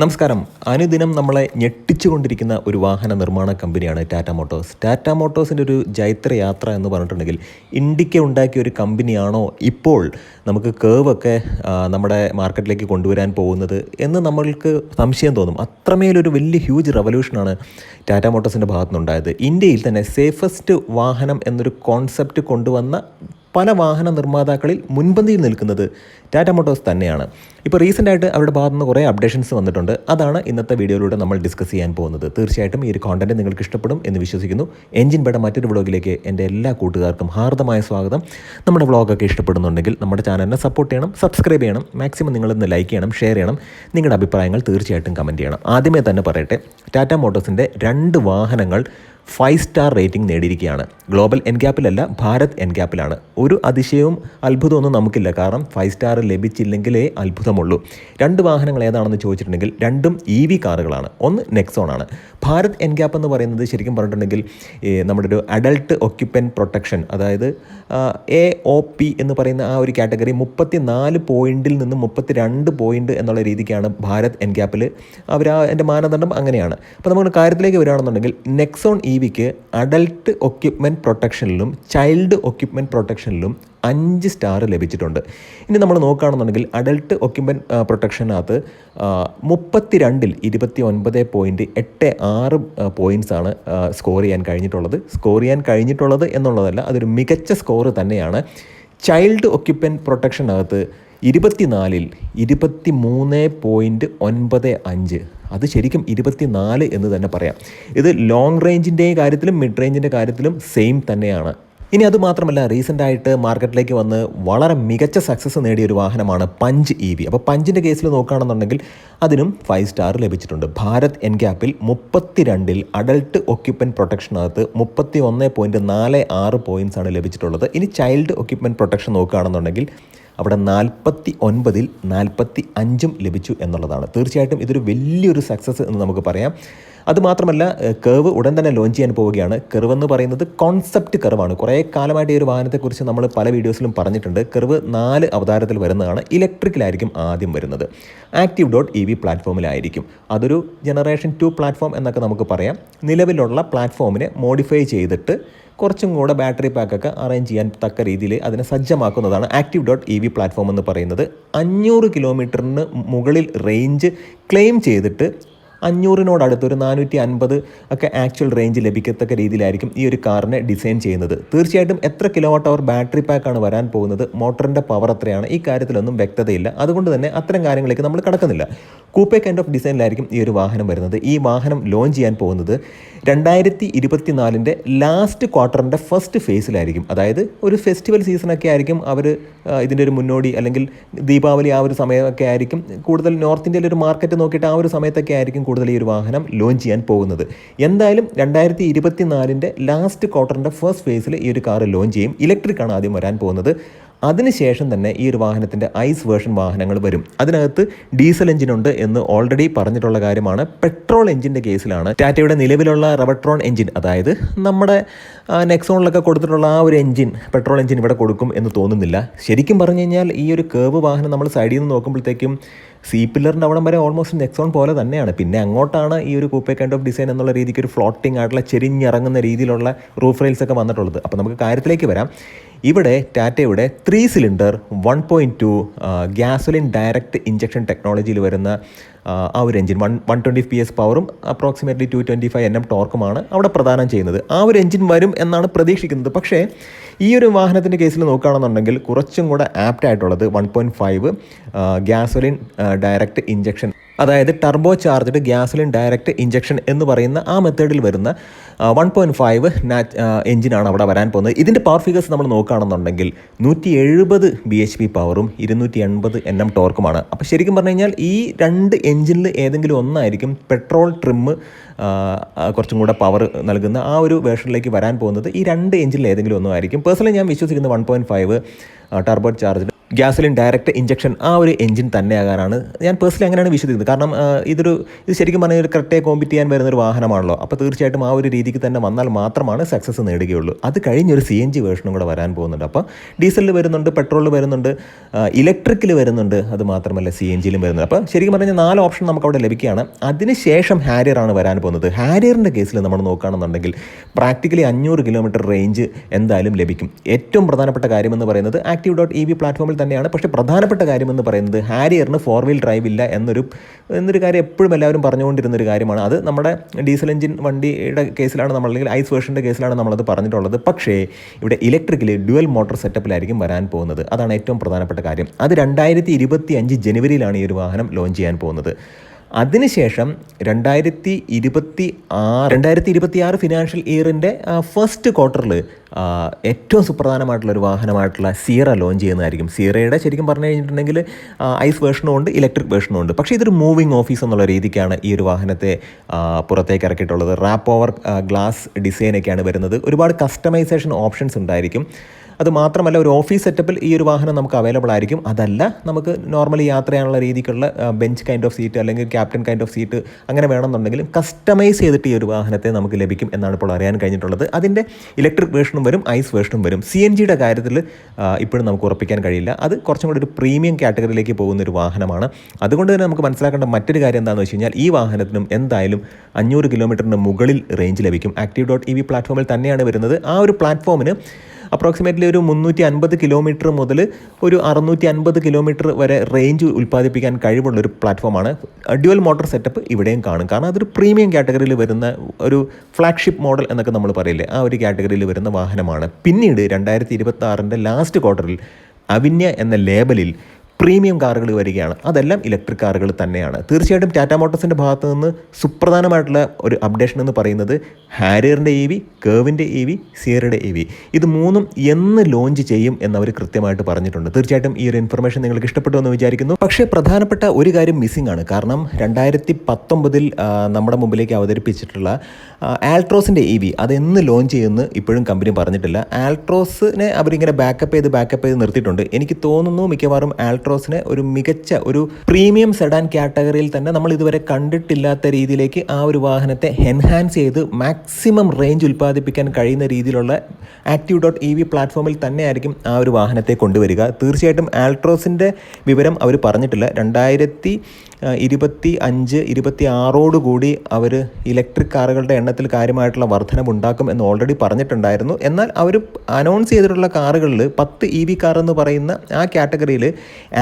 നമസ്കാരം. അനുദിനം നമ്മളെ ഞെട്ടിച്ചുകൊണ്ടിരിക്കുന്ന ഒരു വാഹന നിർമ്മാണ കമ്പനിയാണ് ടാറ്റ മോട്ടോഴ്സ്. ടാറ്റ മോട്ടോഴ്സിന്റെ ഒരു ജൈത്ര യാത്ര എന്ന് പറഞ്ഞിട്ടുണ്ടെങ്കിൽ ഇന്ത്യയ്ക്ക് ഉണ്ടാക്കിയ ഒരു കമ്പനിയാണോ ഇപ്പോൾ നമുക്ക് കേവൊക്കെ നമ്മുടെ മാർക്കറ്റിലേക്ക് കൊണ്ടുവരാൻ പോകുന്നത് എന്ന് നമ്മൾക്ക് സംശയം തോന്നും. അത്രമേലൊരു വലിയ ഹ്യൂജ് റവല്യൂഷനാണ് ടാറ്റ മോട്ടോഴ്സിന്റെ ഭാഗത്തുനിന്നുണ്ടായത്. ഇന്ത്യയിൽ തന്നെ സേഫസ്റ്റ് വാഹനം എന്നൊരു കോൺസെപ്റ്റ് കൊണ്ടുവന്ന പല വാഹന നിർമ്മാതാക്കളിൽ മുൻപന്തിയിൽ നിൽക്കുന്നത് ടാറ്റ മോട്ടോഴ്സ് തന്നെയാണ്. ഇപ്പോൾ റീസെന്റ് ആയിട്ട് അവരുടെ ഭാഗത്തു നിന്ന് കുറേ അപ്ഡേഷൻസ് വന്നിട്ടുണ്ട്. അതാണ് ഇന്നത്തെ വീഡിയോയിലൂടെ നമ്മൾ ഡിസ്കസ് ചെയ്യാൻ പോകുന്നത്. തീർച്ചയായിട്ടും ഈ ഒരു കോണ്ടന്റ് നിങ്ങൾക്ക് ഇഷ്ടപ്പെടും എന്ന് വിശ്വസിക്കുന്നു. എഞ്ചിൻ ബേഡ മറ്റൊരു വ്ളോഗിലേക്ക് എന്റെ എല്ലാ കൂട്ടുകാർക്കും ഹാർദമായ സ്വാഗതം. നമ്മുടെ വ്ളോഗൊക്കെ ഇഷ്ടപ്പെടുന്നുണ്ടെങ്കിൽ നമ്മുടെ ചാനലിനെ സപ്പോർട്ട് ചെയ്യണം സബ്സ്ക്രൈബ് ചെയ്യണം മാക്സിമം നിങ്ങളിന്ന് ലൈക്ക് ചെയ്യണം ഷെയർ ചെയ്യണം നിങ്ങളുടെ അഭിപ്രായങ്ങൾ തീർച്ചയായിട്ടും കമന്റ് ചെയ്യണം. ആദ്യമേ തന്നെ പറയട്ടെ ടാറ്റ മോട്ടോഴ്സിന്റെ രണ്ട് വാഹനങ്ങൾ ഫൈവ് സ്റ്റാർ റേറ്റിംഗ് നേടിയിരിക്കുകയാണ്. ഗ്ലോബൽ എൻഗ്യാപ്പിലല്ല ഭാരത് എൻഗ്യാപ്പിലാണ് ഒരു അതിശയവും അത്ഭുതമൊന്നും നമുക്കില്ല. കാരണം ഫൈവ് സ്റ്റാർ ലഭിച്ചില്ലെങ്കിലേ അത്ഭുതമുള്ളൂ. രണ്ട് വാഹനങ്ങൾ ഏതാണെന്ന് ചോദിച്ചിട്ടുണ്ടെങ്കിൽ രണ്ടും ഇ വി കാറുകളാണ്. ഒന്ന് നെക്സോൺ ആണ്. ഭാരത് എൻഗ്യാപ്പ് എന്ന് പറയുന്നത് ശരിക്കും പറഞ്ഞിട്ടുണ്ടെങ്കിൽ നമ്മുടെ ഒരു അഡൾട്ട് ഒക്യുപ്പൻ പ്രൊട്ടക്ഷൻ അതായത് എ ഒ പി എന്ന് പറയുന്ന ആ ഒരു കാറ്റഗറി മുപ്പത്തി നാല് പോയിന്റിൽ നിന്ന് മുപ്പത്തി രണ്ട് പോയിന്റ് എന്നുള്ള രീതിക്കാണ് ഭാരത് എൻഗ്യാപ്പിൽ അവർ ആ എന്റെ മാനദണ്ഡം അങ്ങനെയാണ്. അപ്പോൾ നമുക്ക് കാര്യത്തിലേക്ക് വരികയാണെന്നുണ്ടെങ്കിൽ നെക്സോൺ ഇ വിക്ക് അഡൽട്ട് ഒക്യുപ്മെന്റ് പ്രൊട്ടക്ഷനിലും ചൈൽഡ് ഒക്യുപ്മെന്റ് പ്രൊട്ടക്ഷനിലും അഞ്ച് സ്റ്റാർ ലഭിച്ചിട്ടുണ്ട്. ഇനി നമ്മൾ നോക്കുകയാണെന്നുണ്ടെങ്കിൽ അഡൽട്ട് ഒക്യുമ്പൻ പ്രൊട്ടക്ഷനകത്ത് മുപ്പത്തി രണ്ടിൽ ഇരുപത്തി ഒൻപത് പോയിന്റ് എട്ട് ആറ് പോയിന്റ്സാണ് സ്കോർ ചെയ്യാൻ കഴിഞ്ഞിട്ടുള്ളത്. സ്കോർ ചെയ്യാൻ കഴിഞ്ഞിട്ടുള്ളത് എന്നുള്ളതല്ല അതൊരു മികച്ച സ്കോർ തന്നെയാണ്. ചൈൽഡ് ഒക്യുപ്പൻ പ്രൊട്ടക്ഷനകത്ത് ഇരുപത്തിനാലിൽ ഇരുപത്തി മൂന്ന് പോയിന്റ് ഒൻപത് അഞ്ച്. അത് ശരിക്കും ഇരുപത്തിനാല് എന്ന് തന്നെ പറയാം. ഇത് ലോങ് റേഞ്ചിന്റെ കാര്യത്തിലും മിഡ് റേഞ്ചിന്റെ കാര്യത്തിലും സെയിം തന്നെയാണ്. ഇനി അത് മാത്രമല്ല റീസെന്റ് ആയിട്ട് മാർക്കറ്റിലേക്ക് വന്ന് വളരെ മികച്ച സക്സസ് നേടിയ ഒരു വാഹനമാണ് പഞ്ച് ഇ വി അപ്പോൾ പഞ്ചിന്റെ കേസിൽ നോക്കുകയാണെന്നുണ്ടെങ്കിൽ അതിനും ഫൈവ് സ്റ്റാർ ലഭിച്ചിട്ടുണ്ട്. ഭാരത് എൻ ക്യാപ്പിൽ മുപ്പത്തിരണ്ടിൽ അഡൾട്ട് ഒക്യുപ്മെന്റ് പ്രൊട്ടക്ഷനകത്ത് മുപ്പത്തി ഒന്ന് പോയിന്റ് നാല് ആറ് പോയിന്റ്സ് ആണ് ലഭിച്ചിട്ടുള്ളത്. ഇനി ചൈൽഡ് ഒക്യുപ്മെന്റ് പ്രൊട്ടക്ഷൻ നോക്കുകയാണെന്നുണ്ടെങ്കിൽ അവിടെ നാൽപ്പത്തി ഒൻപതിൽ നാൽപ്പത്തി അഞ്ചും ലഭിച്ചു എന്നുള്ളതാണ്. തീർച്ചയായിട്ടും ഇതൊരു വലിയൊരു സക്സസ് എന്ന് നമുക്ക് പറയാം. അതുമാത്രമല്ല കർവ് ഉടൻ തന്നെ ലോഞ്ച് ചെയ്യാൻ പോവുകയാണ്. കർവ് എന്ന് പറയുന്നത് കോൺസെപ്റ്റ് കർവാണ് കുറേ കാലമായിട്ട് ഈ ഒരു വാഹനത്തെക്കുറിച്ച് നമ്മൾ പല വീഡിയോസിലും പറഞ്ഞിട്ടുണ്ട്. കർവ് നാല് അവതാരത്തിൽ വരുന്നതാണ് ഇലക്ട്രിക്കലായിരിക്കും ആദ്യം വരുന്നത്. ആക്റ്റീവ് ഡോട്ട് ഇ വി പ്ലാറ്റ്ഫോമിലായിരിക്കും അതൊരു ജനറേഷൻ ടു പ്ലാറ്റ്ഫോം എന്നൊക്കെ നമുക്ക് പറയാം. നിലവിലുള്ള പ്ലാറ്റ്ഫോമിനെ മോഡിഫൈ ചെയ്തിട്ട് കുറച്ചും കൂടെ ബാറ്ററി പാക്കൊക്കെ അറേഞ്ച് ചെയ്യാൻ തക്ക രീതിയിൽ അതിനെ സജ്ജമാക്കുന്നതാണ് active dot E V platform എന്ന് പറയുന്നത്. അഞ്ഞൂറ് കിലോമീറ്ററിന് മുകളിൽ റേഞ്ച് ക്ലെയിം ചെയ്തിട്ട് അഞ്ഞൂറിനോട് അടുത്ത് ഒരു നാനൂറ്റി അൻപത് ഒക്കെ ആക്ച്വൽ റേഞ്ച് ലഭിക്കത്തക്ക രീതിയിലായിരിക്കും ഈ ഒരു കാറിനെ ഡിസൈൻ ചെയ്യുന്നത്. തീർച്ചയായിട്ടും എത്ര കിലോവാട്ട് അവർ ബാറ്ററി പാക്കാണ് വരാൻ പോകുന്നത് മോട്ടറിന്റെ പവർ എത്രയാണ് ഈ കാര്യത്തിലൊന്നും വ്യക്തതയില്ല. അതുകൊണ്ട് തന്നെ അത്തരം കാര്യങ്ങളിലേക്ക് നമ്മൾ കടക്കുന്നില്ല. കൂപ്പേ കൈൻഡ് ഓഫ് ഡിസൈനിലായിരിക്കും ഈ ഒരു വാഹനം വരുന്നത്. ഈ വാഹനം ലോഞ്ച് ചെയ്യാൻ പോകുന്നത് രണ്ടായിരത്തി ഇരുപത്തിനാലിന്റെ ലാസ്റ്റ് ക്വാർട്ടറിന്റെ ഫസ്റ്റ് ഫേസിലായിരിക്കും അതായത് ഒരു ഫെസ്റ്റിവൽ സീസണൊക്കെ ആയിരിക്കും അവർ ഇതിന്റെ ഒരു മുന്നോടി അല്ലെങ്കിൽ ദീപാവലി ആ ഒരു സമയമൊക്കെ ആയിരിക്കും. കൂടുതൽ നോർത്ത് ഇന്ത്യയിലെ ഒരു മാർക്കറ്റ് നോക്കിയിട്ട് ആ ഒരു സമയത്തൊക്കെ ആയിരിക്കും കൂടുതൽ ഈ ഒരു വാഹനം ലോഞ്ച് ചെയ്യാൻ പോകുന്നത്. എന്തായാലും രണ്ടായിരത്തി ഇരുപത്തിനാലിന്റെ ലാസ്റ്റ് ക്വാർട്ടറിന്റെ ഫസ്റ്റ് ഫേസിൽ ഈ ഒരു കാർ ലോഞ്ച് ചെയ്യും. ഇലക്ട്രിക് ആണ് ആദ്യം വരാൻ പോകുന്നത്. അതിനുശേഷം തന്നെ ഈ ഒരു വാഹനത്തിന്റെ ഐസ് വേർഷൻ വാഹനങ്ങൾ വരും. അതിനകത്ത് ഡീസൽ എഞ്ചിനുണ്ട് എന്ന് ഓൾറെഡി പറഞ്ഞിട്ടുള്ള കാര്യമാണ്. പെട്രോൾ എഞ്ചിന്റെ കേസിലാണ്. ടാറ്റയുടെ നിലവിലുള്ള റബട്രോൺ എഞ്ചിൻ അതായത് നമ്മുടെ നെക്സോണിലൊക്കെ കൊടുത്തിട്ടുള്ള ആ ഒരു എഞ്ചിൻ പെട്രോൾ എഞ്ചിൻ ഇവിടെ കൊടുക്കും എന്ന് തോന്നുന്നില്ല. ശരിക്കും പറഞ്ഞു കഴിഞ്ഞാൽ ഈ ഒരു കേവ് വാഹനം നമ്മൾ സൈഡിൽ നിന്ന് നോക്കുമ്പോഴത്തേക്കും സി പില്ലറിന്റെ അവിടം വരെ ഓൾമോസ്റ്റ് നെക്സോൺ പോലെ തന്നെയാണ്. പിന്നെ അങ്ങോട്ടാണ് ഈ ഒരു കൂപ്പേ കൈൻഡ് ഓഫ് ഡിസൈൻ എന്നുള്ള രീതിക്ക് ഒരു ഫ്ലോട്ടിംഗ് ആയിട്ടുള്ള ചെരിഞ്ഞിറങ്ങുന്ന രീതിയിലുള്ള റൂഫ് റെയിൽസൊക്കെ വന്നിട്ടുള്ളത്. അപ്പോൾ നമുക്ക് കാര്യത്തിലേക്ക് വരാം. ഇവിടെ ടാറ്റയുടെ three cylinder one point two gasoline direct injection ടെക്നോളജിയിൽ വരുന്ന ആ ഒരു engine one one twenty P S പവറും approximately two twenty five N M ടോർക്കുമാണ് അവിടെ പ്രദാനം ചെയ്യുന്നത്. ആ ഒരു എഞ്ചിൻ വരും എന്നാണ് പ്രതീക്ഷിക്കുന്നത്. പക്ഷേ ഈ ഒരു വാഹനത്തിന്റെ കേസിൽ നോക്കുകയാണെന്നുണ്ടെങ്കിൽ കുറച്ചും കൂടെ ആപ്റ്റ് ആയിട്ടുള്ളത് one point five gasoline direct injection അതായത് turbo charged gasoline direct injection എന്ന് പറയുന്ന ആ മെത്തേഡിൽ വരുന്ന വൺ പോയിന്റ് ഫൈവ് നാറ്റ് എഞ്ചിനാണ് അവിടെ വരാൻ പോകുന്നത്. ഇതിന്റെ പവർ ഫിഗേഴ്സ് നമ്മൾ നോക്കുകയാണെന്നുണ്ടെങ്കിൽ നൂറ്റി എഴുപത് ബി എച്ച് പി പവറും ഇരുന്നൂറ്റി എൺപത് എൻ എം ടോർക്കുമാണ് അപ്പോൾ ശരിക്കും പറഞ്ഞു കഴിഞ്ഞാൽ ഈ രണ്ട് എഞ്ചിനിൽ ഏതെങ്കിലും ഒന്നായിരിക്കും പെട്രോൾ ട്രിമ്മ് കുറച്ചും കൂടെ പവർ നൽകുന്ന ആ ഒരു വേർഷനിലേക്ക് വരാൻ പോകുന്നത് ഈ രണ്ട് എഞ്ചിനിൽ ഏതെങ്കിലും ഒന്നായിരിക്കും. പേഴ്സണലി ഞാൻ വിശ്വസിക്കുന്നത് one point five turbocharged gasoline direct injection ആ ഒരു എഞ്ചിൻ തന്നെയാകാനാണ്. ഞാൻ പേഴ്സണലി അങ്ങനെയാണ് വിശ്വസിക്കുന്നത്. കാരണം ഇതൊരു ഇത് ശരിക്കും പറഞ്ഞാൽ ഒരു കറക്റ്റായി കോമ്പറ്റ് ചെയ്യാൻ വരുന്ന ഒരു വാഹനമാണല്ലോ. അപ്പോൾ തീർച്ചയായിട്ടും ആ ഒരു രീതിക്ക് തന്നെ വന്നാൽ മാത്രമാണ് സക്സസ് നേടുകയുള്ളൂ. അത് കഴിഞ്ഞൊരു സി എൻ ജി വേർഷനും കൂടെ വരാൻ പോകുന്നുണ്ട്. അപ്പോൾ ഡീസലിൽ വരുന്നുണ്ട് പെട്രോളിൽ വരുന്നുണ്ട് ഇലക്ട്രിക്കിൽ വരുന്നുണ്ട്. അത് മാത്രമല്ല സി എൻ ജിയിലും വരുന്നുണ്ട്. അപ്പോൾ ശരിക്കും പറഞ്ഞാൽ നാല് ഓപ്ഷൻ നമുക്ക് അവിടെ ലഭിക്കുകയാണ്. അതിനുശേഷം ഹാരിയറാണ് വരാൻ പോകുന്നത്. ഹാരിയറിന്റെ കേസിൽ നമ്മൾ നോക്കുകയാണെന്നുണ്ടെങ്കിൽ പ്രാക്ടിക്കലി അഞ്ഞൂറ് കിലോമീറ്റർ റേഞ്ച് എന്തായാലും ലഭിക്കും. ഏറ്റവും പ്രധാനപ്പെട്ട കാര്യമെന്ന് പറയുന്നത് ആക്റ്റീവ് ഡോട്ട് ഇ വി പ്ലാറ്റ്ഫോമിൽ തന്നെയാണ്. പക്ഷേ പ്രധാനപ്പെട്ട കാര്യമെന്ന് പറയുന്നത് ഹാരിയറിന് ഫോർ വീൽ ഡ്രൈവ് ഇല്ല എന്നൊരു എന്നൊരു കാര്യം എപ്പോഴും എല്ലാവരും പറഞ്ഞുകൊണ്ടിരുന്ന ഒരു കാര്യമാണ്. അത് നമ്മുടെ ഡീസൽ എഞ്ചിൻ വണ്ടിയുടെ കേസിലാണ് നമ്മൾ അല്ലെങ്കിൽ ഐസ് വേർഷന്റെ കേസിലാണ് നമ്മളത് പറഞ്ഞിട്ടുള്ളത്. പക്ഷേ ഇവിടെ ഇലക്ട്രിക്കൽ ഡ്യുവൽ മോട്ടോർ സെറ്റപ്പിലായിരിക്കും വരാൻ പോകുന്നത്. അതാണ് ഏറ്റവും പ്രധാനപ്പെട്ട കാര്യം. അത് രണ്ടായിരത്തി ജനുവരിയിലാണ് ഈ ഒരു വാഹനം ലോഞ്ച് ചെയ്യാൻ പോകുന്നത്. അതിനുശേഷം രണ്ടായിരത്തി ഇരുപത്തി ആറ് രണ്ടായിരത്തി ഇരുപത്തി ആറ് ഫിനാൻഷ്യൽ ഇയറിന്റെ ഫസ്റ്റ് ക്വാർട്ടറിൽ ഏറ്റവും സുപ്രധാനമായിട്ടുള്ള ഒരു വാഹനമായിട്ടുള്ള സീറ ലോഞ്ച് ചെയ്യുന്നതായിരിക്കും. സീറയുടെ ശരിക്കും പറഞ്ഞു കഴിഞ്ഞിട്ടുണ്ടെങ്കിൽ ഐസ് വേർഷനും ഉണ്ട് ഇലക്ട്രിക് വേർഷനും ഉണ്ട്. പക്ഷേ ഇതൊരു മൂവിങ് ഓഫീസ് എന്നുള്ള രീതിക്കാണ് ഈ ഒരു വാഹനത്തെ പുറത്തേക്ക് ഇറക്കിയിട്ടുള്ളത്. റാപ്പ് ഓവർ ഗ്ലാസ് ഡിസൈനൊക്കെയാണ് വരുന്നത്. ഒരുപാട് കസ്റ്റമൈസേഷൻ ഓപ്ഷൻസ് ഉണ്ടായിരിക്കും. അത് മാത്രമല്ല ഒരു ഓഫീസ് സെറ്റപ്പിൽ ഈ ഒരു വാഹനം നമുക്ക് അവൈലബിൾ ആയിരിക്കും. അതല്ല നമുക്ക് നോർമലി യാത്ര ചെയ്യാനുള്ള രീതിക്കുള്ള ബെഞ്ച് കൈൻഡ് ഓഫ് സീറ്റ് അല്ലെങ്കിൽ ക്യാപ്റ്റൻ കൈൻഡ് ഓഫ് സീറ്റ് അങ്ങനെ വേണമെന്നുണ്ടെങ്കിലും കസ്റ്റമൈസ് ചെയ്തിട്ട് ഈ ഒരു വാഹനത്തെ നമുക്ക് ലഭിക്കും എന്നാണ് ഇപ്പോൾ അറിയാൻ കഴിഞ്ഞിട്ടുള്ളത്. അതിന്റെ ഇലക്ട്രിക് വേർഷനും വരും ഐസ് വേർഷനും വരും. സി എൻ ജിയുടെ കാര്യത്തിൽ ഇപ്പോഴും നമുക്ക് ഉറപ്പിക്കാൻ കഴിയില്ല. അത് കുറച്ചും കൂടി ഒരു പ്രീമിയം കാറ്റഗറിയിലേക്ക് പോകുന്ന ഒരു വാഹനമാണ്. അതുകൊണ്ട് തന്നെ നമുക്ക് മനസ്സിലാക്കേണ്ട മറ്റൊരു കാര്യം എന്താണെന്ന് വെച്ച് കഴിഞ്ഞാൽ ഈ വാഹനത്തിനും എന്തായാലും അഞ്ഞൂറ് കിലോമീറ്ററിന് മുകളിൽ റേഞ്ച് ലഭിക്കും. ആക്റ്റീവ് ഡോട്ട് ഇ വി പ്ലാറ്റ്ഫോമിൽ തന്നെയാണ് വരുന്നത്. ആ ഒരു പ്ലാറ്റ്ഫോമിന് അപ്രോക്സിമേറ്റ്ലി ഒരു മുന്നൂറ്റി അൻപത് കിലോമീറ്റർ മുതൽ ഒരു അറുന്നൂറ്റി അൻപത് കിലോമീറ്റർ വരെ റേഞ്ച് ഉൽപ്പാദിപ്പിക്കാൻ കഴിവുള്ള ഒരു പ്ലാറ്റ്ഫോമാണ് ഡ്യുവൽ മോട്ടോർ സെറ്റപ്പ് ഇവിടെയും കാണും. കാരണം അതൊരു പ്രീമിയം കാറ്റഗറിയിൽ വരുന്ന ഒരു ഫ്ലാഗ്ഷിപ്പ് മോഡൽ എന്നൊക്കെ നമ്മൾ പറയില്ലേ? ആ ഒരു കാറ്റഗറിയിൽ വരുന്ന വാഹനമാണ്. പിന്നീട് രണ്ടായിരത്തി ഇരുപത്തി ലാസ്റ്റ് ക്വാർട്ടറിൽ അവിന്യ എന്ന ലേബലിൽ പ്രീമിയം കാറുകൾ വരികയാണ്. അതെല്ലാം ഇലക്ട്രിക് കാറുകൾ തന്നെയാണ്. തീർച്ചയായിട്ടും ടാറ്റ മോട്ടോഴ്സിന്റെ ഭാഗത്തു നിന്ന് സുപ്രധാനമായിട്ടുള്ള ഒരു അപ്ഡേഷൻ എന്ന് പറയുന്നത് ഹാരിയറിന്റെ ഇ വി കേവിന്റെ ഇ വി സിയറുടെ ഇ വി ഇത് മൂന്നും എന്ന് ലോഞ്ച് ചെയ്യും എന്നവർ കൃത്യമായിട്ട് പറഞ്ഞിട്ടുണ്ട്. തീർച്ചയായിട്ടും ഈ ഒരു ഇൻഫർമേഷൻ നിങ്ങൾക്ക് ഇഷ്ടപ്പെട്ടു എന്ന് വിചാരിക്കുന്നു. പക്ഷേ പ്രധാനപ്പെട്ട ഒരു കാര്യം മിസ്സിംഗ് ആണ്. കാരണം രണ്ടായിരത്തി പത്തൊമ്പതിൽ നമ്മുടെ മുമ്പിലേക്ക് അവതരിപ്പിച്ചിട്ടുള്ള ആൾട്രോസിന്റെ ഇ വി അതെന്ന് ലോഞ്ച് ചെയ്യുമെന്ന് ഇപ്പോഴും കമ്പനി പറഞ്ഞിട്ടില്ല. ആൾട്രോസിനെ അവരിങ്ങനെ ബാക്കപ്പ് ചെയ്ത് ബാക്കപ്പ് ചെയ്ത് നിർത്തിയിട്ടുണ്ട്. എനിക്ക് തോന്നുന്നു മിക്കവാറും ആൾട്രോസിനെ ഒരു മികച്ച ഒരു പ്രീമിയം സെഡാൻ കാറ്റഗറിയിൽ തന്നെ നമ്മൾ ഇതുവരെ കണ്ടിട്ടില്ലാത്ത രീതിയിലേക്ക് ആ ഒരു വാഹനത്തെ എൻഹാൻസ് ചെയ്ത് മാക്സിമം റേഞ്ച് ഉൽപ്പാദിപ്പിക്കാൻ കഴിയുന്ന രീതിയിലുള്ള ആക്റ്റീവ് ഡോട്ട് ഇ വി പ്ലാറ്റ്ഫോമിൽ തന്നെയായിരിക്കും ആ ഒരു വാഹനത്തെ കൊണ്ടുവരിക. തീർച്ചയായിട്ടും ആൾട്രോസിന്റെ വിവരം അവർ പറഞ്ഞിട്ടില്ല. രണ്ടായിരത്തി ഇരുപത്തി അഞ്ച് ഇരുപത്തി ആറോടുകൂടി അവർ ഇലക്ട്രിക് കാറുകളുടെ എണ്ണത്തിൽ കാര്യമായിട്ടുള്ള വർധനം ഉണ്ടാക്കും എന്ന് ഓൾറെഡി പറഞ്ഞിട്ടുണ്ടായിരുന്നു. എന്നാൽ അവർ അനൗൺസ് ചെയ്തിട്ടുള്ള കാറുകളിൽ പത്ത് ഇ വി കാർ എന്ന് പറയുന്ന ആ കാറ്റഗറിയിൽ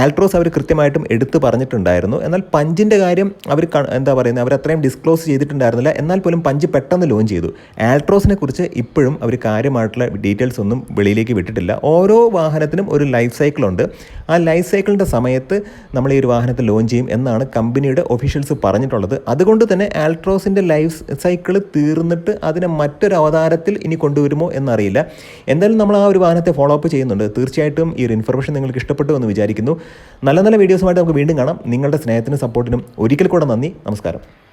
ആൽട്രോസ് അവർ കൃത്യമായിട്ടും എടുത്തു പറഞ്ഞിട്ടുണ്ടായിരുന്നു. എന്നാൽ പഞ്ചിന്റെ കാര്യം അവർ എന്താ പറയുന്നത് അവർ അത്രയും ഡിസ്ക്ലോസ് ചെയ്തിട്ടുണ്ടായിരുന്നില്ല. എന്നാൽ പോലും പഞ്ച് പെട്ടെന്ന് ലോഞ്ച് ചെയ്തു. ആൽട്രോസിനെ കുറിച്ച് ഇപ്പോഴും അവർ കാര്യമായിട്ടുള്ള ഡീറ്റെയിൽസ് ഒന്നും വെളിയിലേക്ക് വിട്ടിട്ടില്ല. ഓരോ വാഹനത്തിനും ഒരു ലൈഫ് സൈക്കിളുണ്ട് ആ ലൈഫ് സൈക്കിളിന്റെ സമയത്ത് നമ്മൾ ഈ ഒരു വാഹനത്തെ ലോഞ്ച് ചെയ്യും എന്നാണ് കമ്പനിയുടെ ഒഫീഷ്യൽസ് പറഞ്ഞിട്ടുള്ളത്. അതുകൊണ്ട് തന്നെ ആൾട്രോസിന്റെ ലൈഫ് സൈക്കിൾ തീർന്നിട്ട് അതിനെ മറ്റൊരു അവതാരത്തിൽ ഇനി കൊണ്ടുവരുമോ എന്നറിയില്ല. എന്തായാലും നമ്മൾ ആ ഒരു വാഹനത്തെ ഫോളോ അപ്പ് ചെയ്യുന്നുണ്ട്. തീർച്ചയായിട്ടും ഈ ഒരു ഇൻഫർമേഷൻ നിങ്ങൾക്ക് ഇഷ്ടപ്പെട്ടു എന്ന് വിചാരിക്കുന്നു. നല്ല നല്ല വീഡിയോസുമായിട്ട് നമുക്ക് വീണ്ടും കാണാം. നിങ്ങളുടെ സ്നേഹത്തിനും സപ്പോർട്ടിനും ഒരിക്കൽ കൂടെ നന്ദി. നമസ്കാരം.